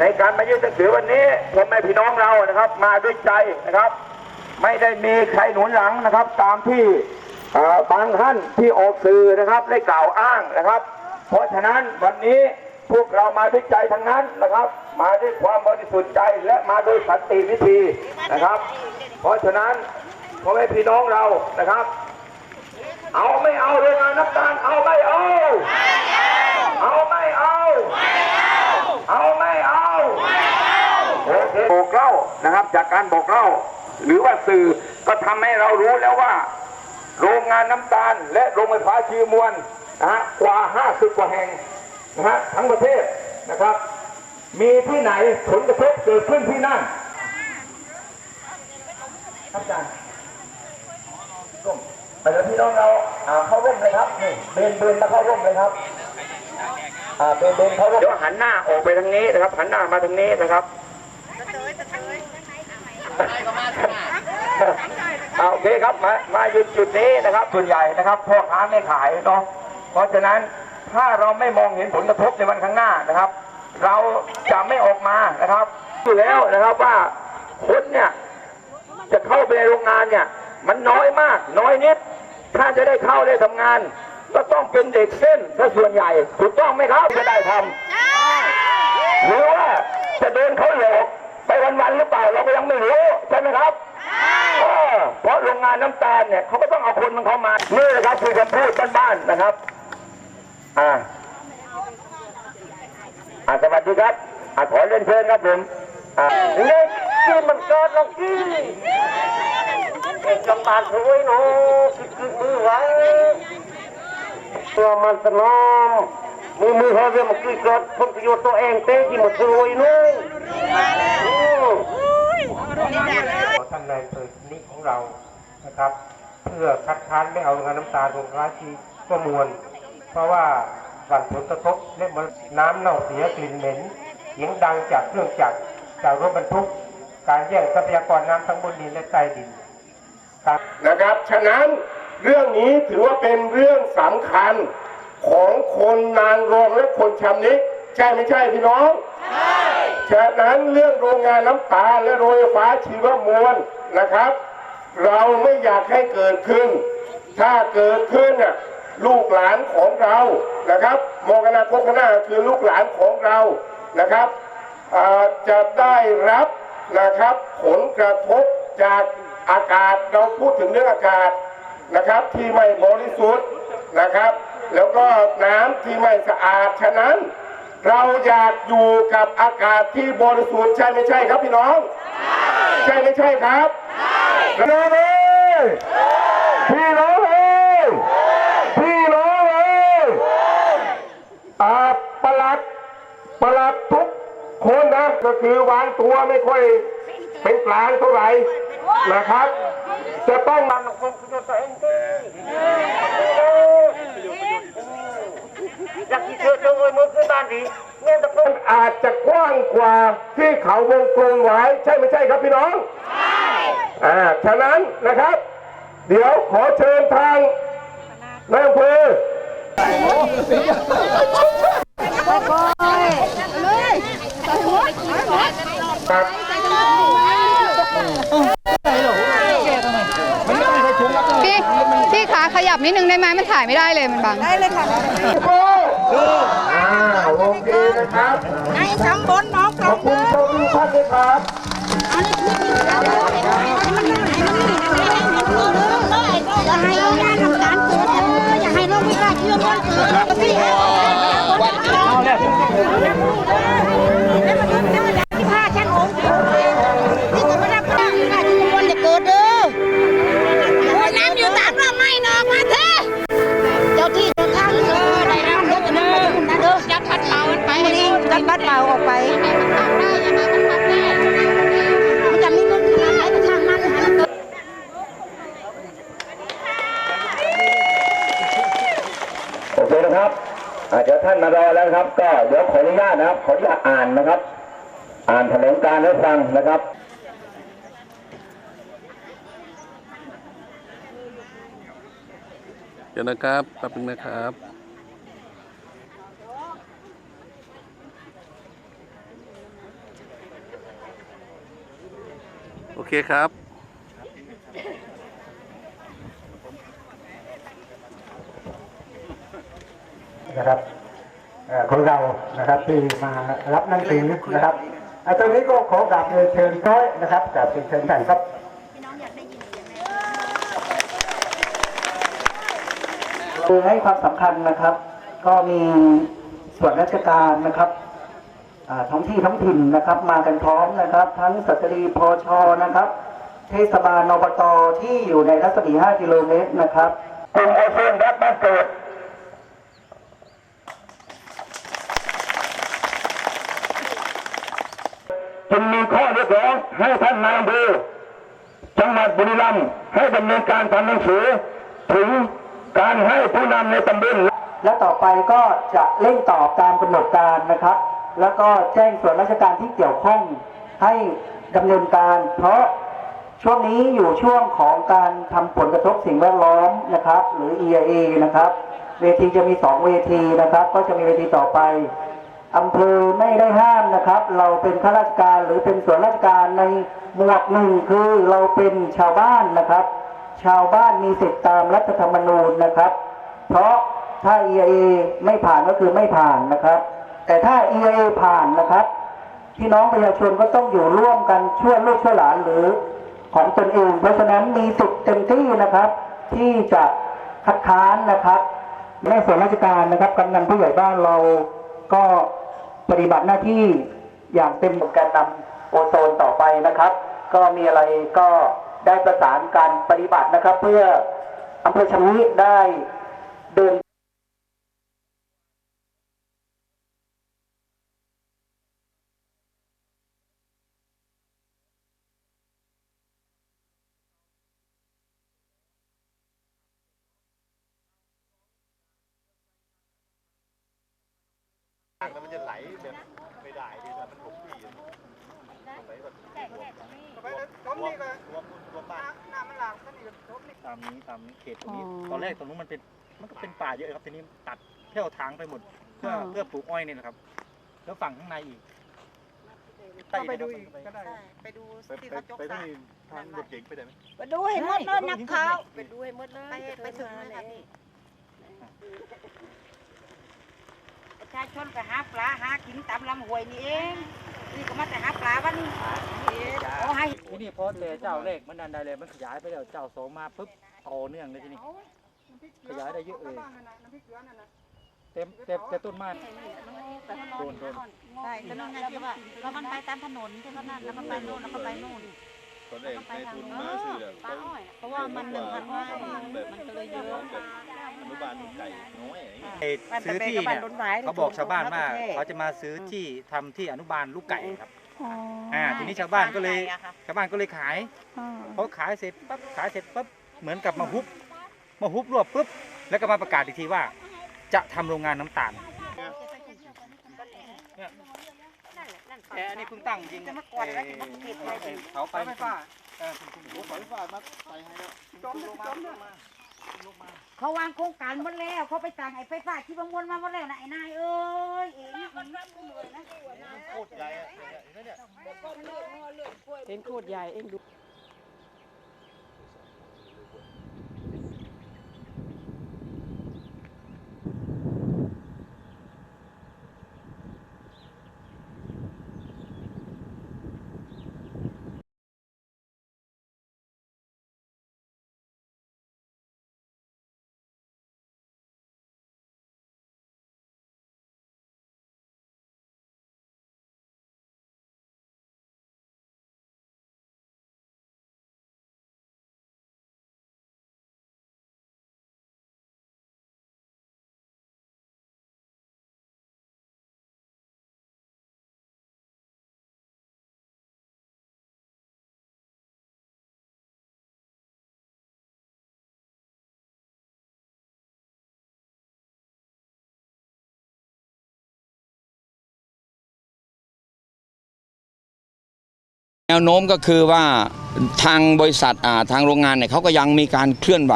ในการมายื่นหนังสือวันนี้พ่อแม่พี่น้องเรานะครับ มาด้วยใจนะครับ ไม่ได้มีใครหนุนหลังนะครับ ตามที่บางท่านที่ออกสื่อนะครับได้กล่าวอ้างนะครับ เพราะฉะนั้นวันนี้พวกเรามาด้วยใจทั้งนั้นนะครับ มาด้วยความบริสุทธิ์ใจและมาโดยสันติวิธีนะครับ เพราะฉะนั้นพ่อแม่พี่น้องเรานะครับ เอาไม่เอาโรงงานน้ำตาลเอาไม่เอา เอาไม่เอา เอาไม่เอาโอเคบอกเล่า นะครับ จากการบอกเล่า หรือว่าสื่อก็ทำให้เรารู้แล้วว่า โรงงานน้ำตาล และโรงไฟฟ้าชีมวลนะฮะกว่า 50 กว่าแห่งนะฮะทั้งประเทศนะครับ มีที่ไหนผลกระทบเกิดขึ้นที่นั่นครับอาจารย์ร่มไปแล้วพี่น้องเราอ่าเข้าร่มเลยครับนี่เบนเบนมาเข้าร่มเลยครับอ่าเบนเบนเข้าร่มเดี๋ยวหันหน้าออกไปทางนี้นะครับ หันหน้ามาทางนี้นะครับ เอาโอเคครับมามาหยุดจุดนี้นะครับ ส่วนใหญ่นะครับพ่อค้าไม่ขายเนาะเพราะฉะนั้นถ้าเราไม่มองเห็นผลกระทบในวันข้างหน้านะครับ เราจะไม่ออกมานะครับอยู่แล้วนะครับว่าคนเนี่ยจะเข้าไปในโรงงานเนี่ย มันน้อยมาก น้อยนิด ถ้าจะได้เข้าได้ทำงาน ก็ต้องเป็นเด็กเส้นซะส่วนใหญ่ถูกต้องไหมครับจะได้ทำหรือว่าจะเดินเขาหลอก ไปวันๆหรือเปล่าเราก็ยังไม่รู้ใช่ไหมครับเออเพราะโรงงานน้ำตาลเนี่ยเขาก็ต้องเอาคนของเขามานี่นะครับคือคำพูดบ้านๆนะครับ อ่าอ่าสวัสดีครับอ่าขอเรียนเชิญครับผมอ่าเล็กที่มันเกิดลงที่เอกกำบานสวยหนูคิดคิดมือไว้ตัวมันสนอมมือมือเขาเรียกมันคือเกิดผลประโยชน์ตัวเองเต้ที่มันสวยนู่นอืมของ ท่านนายอำเภอนี้ของเรานะครับ เพื่อคัดค้านไม่เอาโรงงานน้ำตาลโรงร้ายชีก็มวล เพราะว่าสั่งผลกระทบและมลน้ำเน่าเสียกลิ่นเหม็นเสียงดังจากเครื่องจักรจากรถบรรทุก การแย่งทรัพยากรน้ำทั้งบนดินและใต้ดินนะครับ ฉะนั้นเรื่องนี้ถือว่าเป็นเรื่องสำคัญของคนนางรองและคนชำนิใช่ไม่ใช่พี่น้อง ฉะนั้นเรื่องโรงงานน้ำตาและโรงไฟฟ้าชีวมวลนะครับ เราไม่อยากให้เกิดขึ้น ถ้าเกิดขึ้นน่ะลูกหลานของเรานะครับมองอนาคตข้างหน้าคือลูกหลานของเรานะครับจะได้รับนะครับ ผลกระทบจากอากาศเราพูดถึงเรื่องอากาศนะครับ ที่ไม่บริสุทธิ์นะครับ แล้วก็น้ำที่ไม่สะอาดฉะนั้น เราอยากอยู่กับอากาศที่บริสุทธิ์ใช่ไม่ใช่ครับพี่น้อง ใช่ไม่ใช่ครับพี่น้องเอ้ยพี่น้องเอ้ยพี่น้องเอ้ยอาประหลัดประหลัดทุกคนนะก็คือวางตัวไม่ค่อยเป็นกลางเท่าไหร่นะครับ จะต้องนำความคิดตัวเองดี อยากที่เธอจะรวยมือขึ้นบ้านดีเงี้ยตะโกนอาจจะกว้างกว่าที่เขาวงกลมไว้ใช่ไม่ใช่ครับพี่น้อง ใช่อ่าฉะนั้นนะครับ เดี๋ยวขอเชิญทางนายอำเภอ พี่พี่ขาขยับนิดนึงได้ไหมมันถ่ายไม่ได้เลยมันบัง ได้เลยค่ะโก้อ่าโอเคนะครับในตำบลหนองกขรออบคุณเจ้าหน้าที่ท่านด้วยครับอย่าให้โรงงานทำการเกิดเอออย่าให้โรงวิชาเชื่อมเกิดแล้วก็พี่เอาเนี่ย ยัดพัดเป่าออกไปมันจะมีเงินขนาดไหนก็ช่างมันหาเงินโอเคนะครับอ่าเดี๋ยวท่านมารอแล้วนะครับ ก็เดี๋ยวขออนุญาตนะครับ ขออนุญาตอ่านนะครับ อ่านแถลงการณ์ให้ฟังนะครับเดี๋ยวนะครับแป๊บนึงนะครับ อ โอ เคครับ นะครับเอ่อของเรานะครับที่มารับหนังสือนะครับอะตรงนี้ก็ขอกราบเรียนเชิญน้อยนะครับกราบเรียนเชิญท่านครับคือให้ความสำคัญนะครับ ก็มีส่วนราชการนะครับอ่า ท้องที่ท้องถิ่นนะครับ มากันพร้อมนะครับ ทั้งสตรีพอชอนะครับ เทศบาลอบตที่อยู่ในรัศมี 5 กิโลเมตรนะครับกลุ่มโอโซนรับบ้านเกิดจึงมีข้อเรียกร้องให้ท่านนายอำเภอจังหวัดบุรีรัมย์ให้ดำเนินการทำหนังสือ ถึงการให้ผู้นำในตำบลและต่อไปก็จะเร่งตอบตามกำหนดการนะครับ แล้วก็แจ้งส่วนราชการที่เกี่ยวข้องให้ดำเนินการ เพราะช่วงนี้อยู่ช่วงของการทำผลกระทบสิ่งแวดล้อมนะครับ หรือ EIA นะครับ เวทีจะมี 2 เวทีนะครับ ก็จะมีเวทีต่อไปอำเภอไม่ได้ห้ามนะครับ เราเป็นข้าราชการหรือเป็นส่วนราชการในหมวดหนึ่งคือเราเป็นชาวบ้านนะครับ ชาวบ้านมีสิทธิตามรัฐธรรมนูญนะครับ เพราะถ้า EIA ไม่ผ่านก็คือไม่ผ่านนะครับ แต่ถ้า EIA ผ่านนะครับ พี่น้องประชาชนก็ต้องอยู่ร่วมกันช่วยลูกช่วยหลานหรือของตนเอง เพราะฉะนั้นมีสิทธิ์เต็มที่นะครับ ที่จะคัดค้านนะครับในส่วนราชการนะครับกำนันผู้ใหญ่บ้านเราก็ปฏิบัติหน้าที่อย่างเต็มการนำโอโซนต่อไปนะครับ ก็มีอะไรก็ได้ประสานการปฏิบัตินะครับ เพื่ออำเภอชำนิได้เดิน ตามนี้ตามนี้ตามเขตตรงนี้ ตอนแรกตรงนู้นมันเป็นมันก็เป็นป่าเยอะครับทีนี้ตัดเที่ยวทางไปหมด เพื่อเพื่อปลูกอ้อยนี่แหละครับ แล้วฝั่งข้างในอีกไปดูอีกก็ได้ไปดูที่เขาจกสระทางรถเก๋งไปได้ไหมไปดูให้หมดเลยนักข่าวไปดูให้หมดเลยไปถึงนั่นแหละนี่ประ ชาชนก็หาปลาหากินตามลำห้วยนี่เอง นี่ก็มาแต่หาปลาวันนี้โอ้ให้ที่นี่พอแต่เจ้าแรกมันดันได้เลยมันขยายไปแล้วเจ้าสองมาปุ๊บต่อเนื่องเลยที่นี่ขยายได้เยอะเลยเต็มเต็มแต่ต้นไม้โดนโดนใช่ก็นั่นไงที่ว่าแล้วมันไปตามถนนที่เขานั่นแล้วก็ไปโน่นแล้วก็ไปโน่น ตอนแรกในทุนมาซื้อแบบเพราะว่ามันหนึ่งพันไร่มันก็เลยเยอะอนุบาลไก่น้อยอย่างเงี้ยซื้อที่เนี่ยเขาบอกชาวบ้านว่าเขาจะมาซื้อที่ทำที่อนุบาลลูกไก่ครับอ่าทีนี้ชาวบ้านก็เลยชาวบ้านก็เลยขายพอขายเสร็จปั๊บขายเสร็จปั๊บเหมือนกับมาฮุบมาฮุบรวบปุ๊บแล้วก็มาประกาศอีกทีว่า จะทำโรงงานน้ำตาล แอร์นี่เพิ่งตั้งจริงจะมาก่อนแล้วจะมาเก็บไว้เอ่อเสาไฟฟ้าเขาวางโครงการหมดแล้วเขาไปสั่งไอ้ไฟฟ้าที่บางวนมาหมดแล้วนะไอ้นายเอ้ยเองเป็นโคตรใหญ่เองดู แนวโน้มก็คือว่าทางบริษัทอ่าทางโรงงานเนี่ยเขาก็ยังมีการเคลื่อนไหว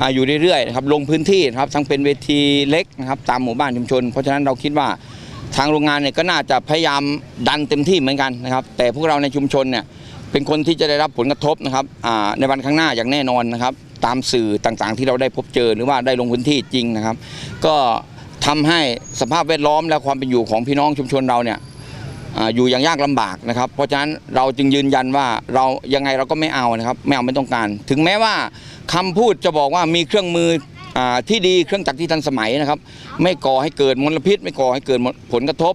อ่าอยู่เรื่อยๆนะครับลงพื้นที่นะครับทั้งเป็นเวทีเล็กนะครับตามหมู่บ้านชุมชน เพราะฉะนั้นเราคิดว่าทางโรงงานเนี่ยก็น่าจะพยายามดันเต็มที่เหมือนกันนะครับ แต่พวกเราในชุมชนเนี่ยเป็นคนที่จะได้รับผลกระทบนะครับอ่าในวันข้างหน้าอย่างแน่นอนนะครับ ตามสื่อต่างๆ ที่เราได้พบเจอหรือว่าได้ลงพื้นที่จริงนะครับ ก็ทำให้สภาพแวดล้อมและความเป็นอยู่ของพี่น้องชุมชนเราเนี่ย อ่าอยู่อย่างยากลำบากนะครับ เพราะฉะนั้นเราจึงยืนยันว่าเรายังไงเราก็ไม่เอานะครับไม่เอาไม่ต้องการ ถึงแม้ว่าคำพูดจะบอกว่ามีเครื่องมืออาที่ดีเครื่องจักรที่ทันสมัยนะครับ ไม่ก่อให้เกิดมลพิษ ไม่ก่อให้เกิดผลกระทบ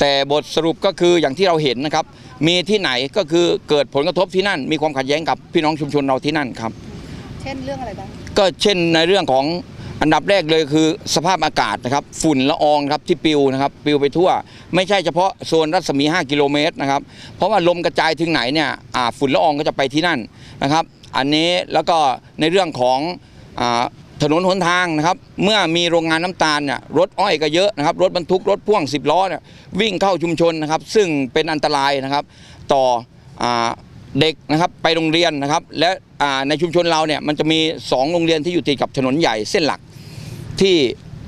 แต่บทสรุปก็คืออย่างที่เราเห็นนะครับ มีที่ไหนก็คือเกิดผลกระทบที่นั่น มีความขัดแย้งกับพี่น้องชุมชนเราที่นั่นครับ เช่นเรื่องอะไรบ้างก็เช่นในเรื่องของ อันดับแรกเลยคือสภาพอากาศนะครับฝุ่นละอองครับที่ปิวนะครับปิวไปทั่ว ไม่ใช่เฉพาะโซนรัศมี 5 กิโลเมตรนะครับเพราะว่าลมกระจายถึงไหนเนี่ยฝุ่นละอองก็จะไปที่นั่นนะครับอันนี้แล้วก็ในเรื่องของอถนนหนทางนะครับเมื่อมีโรงงานน้ำตาลเนี่ยรถอ้อยก็เยอะนะครับรถบรรทุกรถพ่วง 10 ล้อเนี่ยวิ่งเข้าชุมชนนะครับซึ่งเป็นอันตรายนะครับต่ออาเด็กนะครับไปโรงเรียนนะครับและในชุมชนเราเนี่ยมันจะมี 2 โรงเรียนที่อยู่ติดกับถนนใหญ่เส้นหลัก ที่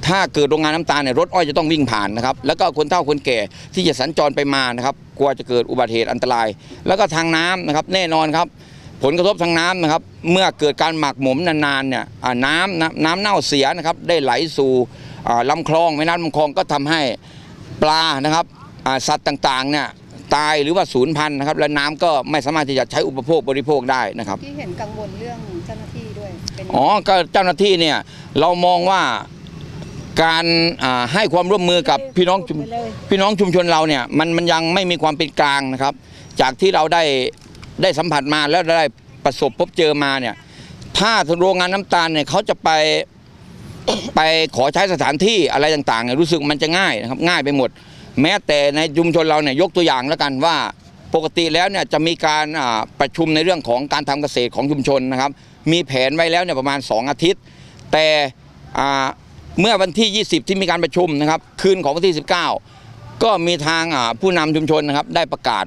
ถ้าเกิดโรงงานน้ำตาลเนี่ยรถอ้อยจะต้องวิ่งผ่านนะครับแล้วก็คนเฒ่าคนแก่ที่จะสัญจรไปมานะครับกลัวจะเกิดอุบัติเหตุอันตราย แล้วก็ทางน้ำนะครับแน่นอนครับ ผลกระทบทางน้ำนะครับ เมื่อเกิดการหมักหมมนานๆเนี่ยน้ำน้ำเน่าเสียนะครับ ได้ไหลสู่อ่าลำคลองแม่น้ำลำคลองก็ทำให้ปลานะครับสัตว์ต่างๆเนี่ยตายหรือว่าสูญพันธุ์นะครับ และน้ำก็ไม่สามารถที่จะใช้อุปโภคบริโภคได้นะครับที่เห็นกังวลเรื่อง อ๋อก็เจ้าหน้าที่เนี่ยเรามองว่าการอ่าให้ความร่วมมือกับพี่น้องชุมพี่น้องชุมชนเราเนี่ยมันมันยังไม่มีความเป็นกลางนะครับ จากที่เราได้ได้สัมผัสมาแล้วได้ประสบพบเจอมาเนี่ยถ้าโรงงานน้ำตาลเนี่ยเขาจะไปไปขอใช้สถานที่อะไรต่างๆเนี่ยรู้สึกมันจะง่ายนะครับง่ายไปหมด แม้แต่ในชุมชนเราเนี่ยยกตัวอย่างแล้วกันว่า ปกติแล้วเนี่ยจะมีการประชุมในเรื่องของการทำเกษตรของชุมชนนะครับ มีแผนไว้แล้วเนี่ยประมาณ 2 อาทิตย์ แต่เมื่อวันที่ 20 ที่มีการประชุมนะครับ คืนของวันที่ 19 ก็มีทางผู้นำชุมชนนะครับได้ประกาศ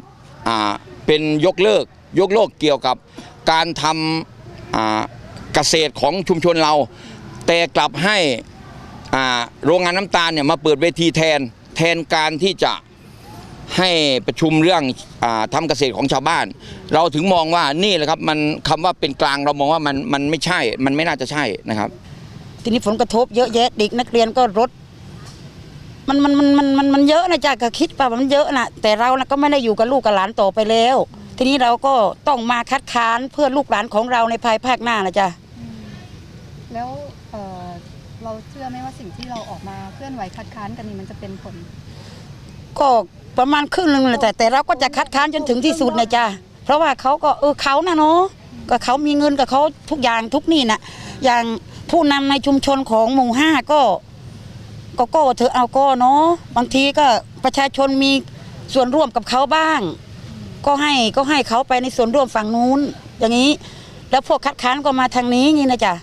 าเป็นยกเลิก ยกเลิกเกี่ยวกับการทำอ่าเกษตรของชุมชนเรา แต่กลับให้โรงงานน้ำตาลเนี่ยมาเปิดเวทีแทนแทนการที่จะ ให้ประชุมเรื่องอาทำเกษตรของชาวบ้าน เราถึงมองว่านี่แหละครับมันคำว่าเป็นกลางเรามองว่ามันมันไม่ใช่ มันไม่น่าจะใช่นะครับ ทีนี้ผลกระทบเยอะแยะเด็กนักเรียนก็รถมันมันมันมันมันมันเยอะนะจ๊ะก็คิดป่ะมันเยอะนะแต่เรานะก็ไม่ได้อยู่กับลูกกับหลานต่อไปแล้ว ทีนี้เราก็ต้องมาคัดค้านเพื่อลูกหลานของเราในภายภาคหน้านะจ๊ะแล้วเอ่อเราเชื่อไหมว่าสิ่งที่เราออกมาเคลื่อนไหวคัดค้านกันนี่มันจะเป็นผล ก็ประมาณครึ่งหนึงแหละแต่แต่เราก็จะคัดค้านจนถึงที่สุดนะจ๊ะเพราะว่าเขาก็เออเขานะเนาะก็เขามีเงินกับเขาทุกอย่างทุกนี่นะอย่างผู้นำในชุมชนของหมู่ห้าก็ ก็ก็เธอเอาก็เนาะบางทีก็ประชาชนมีส่วนร่วมกับเขาบ้าง ก็ให้ก็ให้เขาไปในส่วนร่วมฝั่งนู้น อย่างนี้ แล้วพวกคัดค้านก็มาทางนี้นี่นะจ๊ะ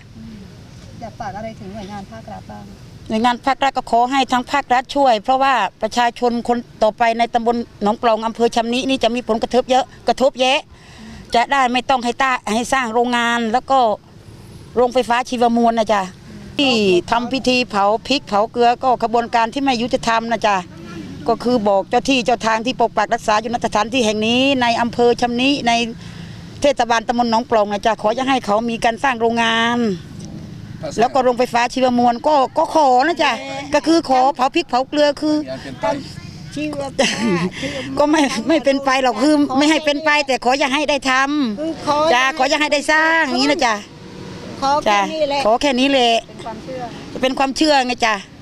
อยากฝากอะไรถึงหน่วยงานภาครัฐบ้าง หน่วยงานภาครัฐก็ขอให้ทางภาครัฐช่วย เพราะว่าประชาชนคนต่อไปในตำบลหนองปล่องอำเภอชำนินี่จะมีผลกระทบเยอะกระทบแยะจะได้ไม่ต้องให้ต้าให้สร้างโรงงานแล้วก็โรงไฟฟ้าชีวมวลนะจ๊ะที่ทำพิธีเผาพริกเผาเกลือก็ขบวนการที่ไม่ยุติธรรมนะจ๊ะก็คือบอกเจ้าที่เจ้าทางที่ปกปักรักษาอยู่ณสถานที่แห่งนี้ ในอำเภอชำนิในเทศบาลตำบลหนองปล่องนะจ๊ะขอจะให้เขามีการสร้างโรงงาน แล้วก็โรงไฟฟ้าชีวมวลก็ก็ขอนะจ๊ะก็คือขอเผาพริกเผาเกลือคือก็ไม่ไม่เป็นไปหรอกคือไม่ให้เป็นไป แต่ขออย่าให้ได้ทำจ้าขออย่าให้ได้สร้างอย่างนี้นะจ๊ะขอแค่จ้านี้แหละขอแค่นี้แหละเป็นความเชื่อเป็นความเชื่อไงจ้ะอ